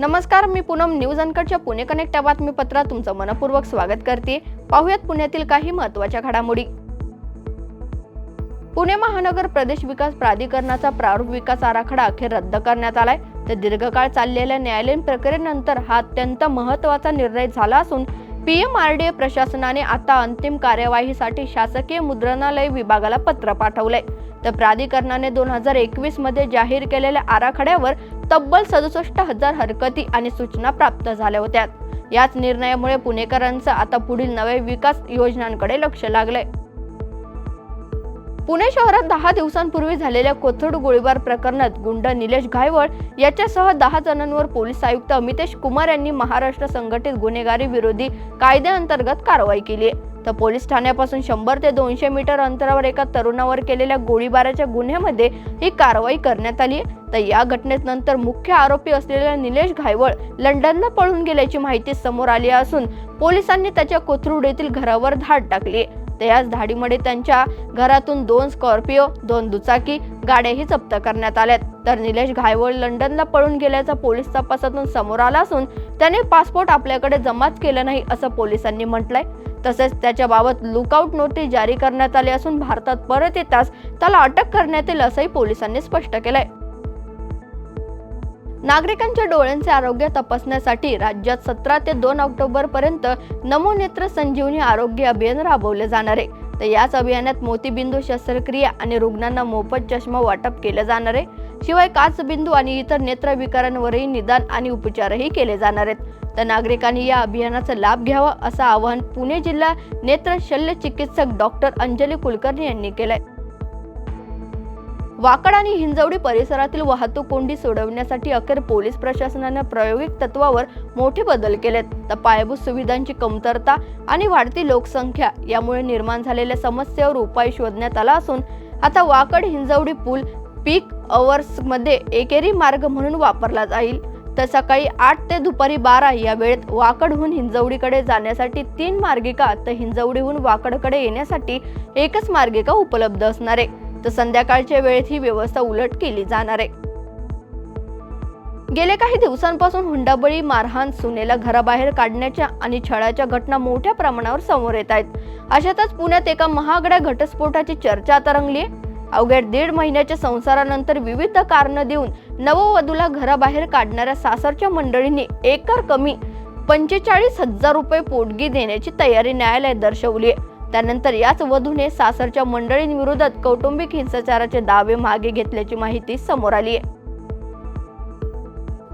नमस्कार मी पूनम. न्यूज अनकटच्या पुणे कनेक्ट या बातमीपत्रात तुमचं मनपूर्वक स्वागत करते. पाहुयात पुण्यातील काही महत्त्वाच्या घडामोडी. पुणे महानगर प्रदेश विकास प्राधिकरणाचा प्रारूप विकास आराखडा अखेर रद्द करण्यात आलाय. तर दीर्घकाळ चाललेल्या न्यायालयीन प्रक्रियेनंतर हा अत्यंत महत्त्वाचा निर्णय झाला असून पीएमआरडीए प्रशासनाने आता अंतिम कार्यवाहीसाठी शासकीय मुद्रणालय विभागाला पत्र पाठवलंय. तर प्राधिकरणाने दोन हजार एकवीसमध्ये जाहीर केलेल्या आराखड्यावर तब्बल सदुसष्ट हजार हरकती आणि सूचना प्राप्त झाल्या होत्या. याच निर्णयामुळे पुणेकरांचं आता पुढील नवे विकास योजनांकडे लक्ष लागलंय. पुणे शहरात दहा दिवसांपूर्वी झालेल्या कोथरूड गोळीबार प्रकरणात गुंड निलेश घायवळ याच्यासह दहा जणांवर पोलीस आयुक्त अमितेश कुमार यांनी महाराष्ट्र संघटित गुन्हेगारी विरोधी कायद्याअंतर्गत कारवाई केली आहे. तर पोलीस ठाण्यापासून शंभर ते दोनशे मीटर अंतरावर एका तरुणावर केलेल्या गोळीबाराच्या गुन्ह्यामध्ये ही कारवाई करण्यात आली तर या घटनेत नंतर मुख्य आरोपी असलेल्या निलेश घायवळ लंडनला पळून गेल्याची माहिती समोर आली असून पोलिसांनी त्याच्या कोथरूड येथील घरावर धाड टाकली त्याच तर धाडीमध्ये त्यांच्या घरातून दोन स्कॉर्पिओ दोन दुचाकी गाड्याही जप्त करण्यात आल्यात. तर निलेश घायवळ लंडनला पळून गेल्याचा पोलीस तपासातून समोर आला असून त्याने पासपोर्ट आपल्याकडे जमाच केला नाही असं पोलिसांनी म्हटलंय. तसेच त्याच्याबाबत लुकआउट नोटीस जारी करण्यात आली असून भारतात परत येताच त्याला अटक करण्यात येईल असंही पोलिसांनी स्पष्ट केलंय. नागरिकांच्या डोळ्यांचे आरोग्य तपासण्यासाठी राज्यात सतरा ते दोन ऑक्टोबर पर्यंत नमोनेत्र संजीवनी आरोग्य अभियान राबवले जाणार आहे. तर याच अभियानात मोतीबिंदू शस्त्रक्रिया आणि रुग्णांना मोफत चष्मा वाटप केले जाणार आहे. शिवाय काचबिंदू आणि इतर नेत्र विकारांवरही निदान आणि उपचारही केले जाणार आहेत. तर नागरिकांनी या अभियानाचा लाभ घ्यावा असं आवाहन पुणे जिल्हा नेत्र शल्य चिकित्सक डॉक्टर अंजली कुलकर्णी यांनी केलंय. वाकड आणि हिंजवडी परिसरातील वाहतूक कोंडी सोडवण्यासाठी अखेर पोलीस प्रशासनानं प्रायोगिक तत्वावर मोठे बदल केलेत. तर पायाभूत सुविधांची कमतरता आणि वाढती लोकसंख्या यामुळे निर्माण झालेल्या समस्येवर उपाय शोधण्यात आला असून आता वाकड हिंजवडी पूल पीक अवर्समध्ये एकेरी मार्ग म्हणून वापरला जाईल. तर सकाळी आठ ते दुपारी बारा या वेळेत वाकडहून हिंजवडीकडे जाण्यासाठी तीन मार्गिका तर हिंजवडीहून वाकडकडे येण्यासाठी एकच मार्गिका उपलब्ध असणार आहे. तर संध्याकाळच्या वेळेत ही व्यवस्था उलट केली जाणार आहे. गेल्या काही दिवसांपासून हुंडाबळी मारहाण सुनेला घराबाहेर काढण्याच्या आणि छळाच्या घटना मोठ्या प्रमाणावर समोर येत आहेत. अशातच पुण्यात एका महागड्या घटस्फोटाची चर्चा आता रंगली आहे अवघ्या दीड महिन्याच्या संसारानंतर विविध कारणं देऊन नववधूला घराबाहेर काढणाऱ्या सासरच्या मंडळींनी एकर कमी पंचेचाळीस हजार रुपये पोटगी देण्याची तयारी न्यायालयात दर्शवली आहे त्यानंतर याच वधूने सासरच्या मंडळींविरोधात कौटुंबिक हिंसाचाराचे दावे मागे घेतल्याची माहिती समोर आली आहे.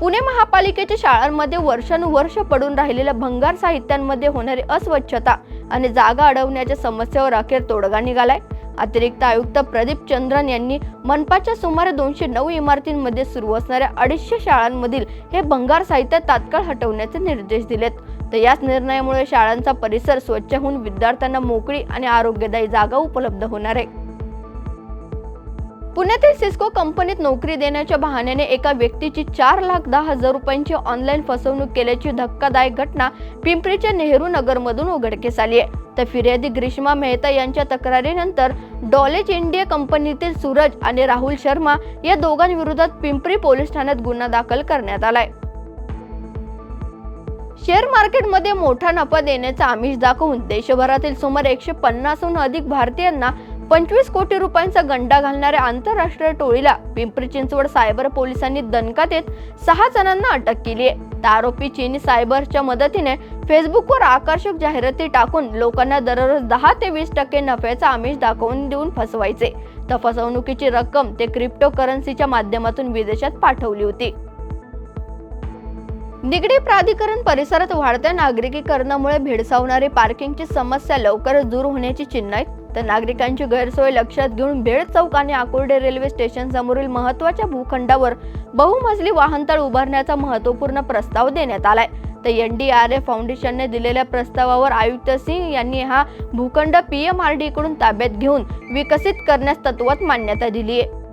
पुणे महापालिकेच्या शाळांमध्ये वर्षानुवर्ष पडून राहिलेल्या भंगार साहित्यांमध्ये होणारी अस्वच्छता आणि जागा अडवण्याच्या समस्येवर अखेर तोडगा निघालाय. अतिरिक्त आयुक्त प्रदीप चंद्रन यांनी मनपाच्या सुमारे दोनशे नऊ इमारतींमध्ये सुरू असणाऱ्या अडीचशे शाळांमधील हे भंगार साहित्य तात्काळ हटवण्याचे निर्देश दिलेत. तर याच निर्णयामुळे शाळांचा परिसर स्वच्छ होऊन विद्यार्थ्यांना मोकळी आणि आरोग्यदायी जागा उपलब्ध होणार आहे. पुण्यातील सिस्को कंपनीत नोकरी देण्याच्या बहाण्याने एका व्यक्तीची चार लाख दहा हजार रुपयांची ऑनलाईन फसवणूक केल्याची धक्कादायक घटना पिंपरीच्या नेहरू नगरमधून उघडकीस आली आहे. तर फिर्यादी ग्रीष्मा मेहता यांच्या तक्रारीनंतर डॉलेज इंडिया कंपनीतील सूरज आणि राहुल शर्मा या दोघांविरोधात पिंपरी पोलीस ठाण्यात गुन्हा दाखल करण्यात आलाय. शेअर मार्केटमध्ये मोठा नफा देण्याचा आमिष दाखवून देशभरातील सुमारे एकशे पन्नासहून अधिक भारतीयांना पंचवीस कोटी रुपयांचा गंडा घालणाऱ्या आंतरराष्ट्रीय टोळीला पिंपरी चिंचवड सायबर पोलिसांनी दणका देत सहा जणांना अटक केली आहे. आरोपी चीनी सायबरच्या मदतीने फेसबुकवर आकर्षक जाहिराती टाकून लोकांना दररोज दहा ते वीस टक्के नफ्याचा आमिष दाखवून देऊन फसवायचे. तर फसवणुकीची रक्कम ते क्रिप्टो करन्सीच्या माध्यमातून विदेशात पाठवली होती. निगडी प्राधिकरण परिसरात वाढत्या नागरिकीकरणामुळे भेडसावणारी पार्किंगची समस्या लवकरच दूर होण्याची चिन्ह आहेत. तर नागरिकांची गैरसोय लक्षात घेऊन भेड चौक आणि आकुर्डे रेल्वे स्टेशन समोरील महत्त्वाच्या भूखंडावर बहुमजली वाहनतळ उभारण्याचा महत्त्वपूर्ण प्रस्ताव देण्यात आलाय. तर एन डी आर एफ फाउंडेशनने दिलेल्या प्रस्तावावर आयुक्त सिंग यांनी हा भूखंड पी एम आरकडून ताब्यात घेऊन विकसित करण्यास तत्वात मान्यता दिली आहे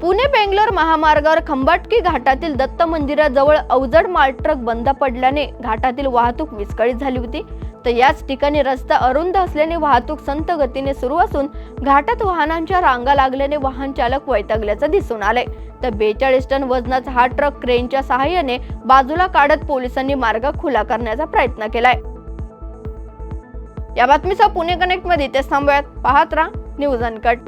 पुणे बेंगलोर महामार्गावर खंबाटकी घाटातील दत्त मंदिराजवळ अवजड मालट्रक बंद पडल्याने घाटातील वाहतूक विस्कळीत झाली होती. तर याच ठिकाणी रस्ता अरुंद असल्याने वाहतूक संत गतीने सुरू असून घाटात वाहनांच्या रांगा लागल्याने वाहन चालक वैतागल्याचं दिसून आलंय. तर बेचाळीस टन वजनाचा हा ट्रक क्रेनच्या सहाय्याने बाजूला काढत पोलिसांनी मार्ग खुला करण्याचा प्रयत्न केलाय. या बातमीसह पुणे कनेक्टमध्ये ते थांबूयात. पाहत राहा न्यूज अनकट.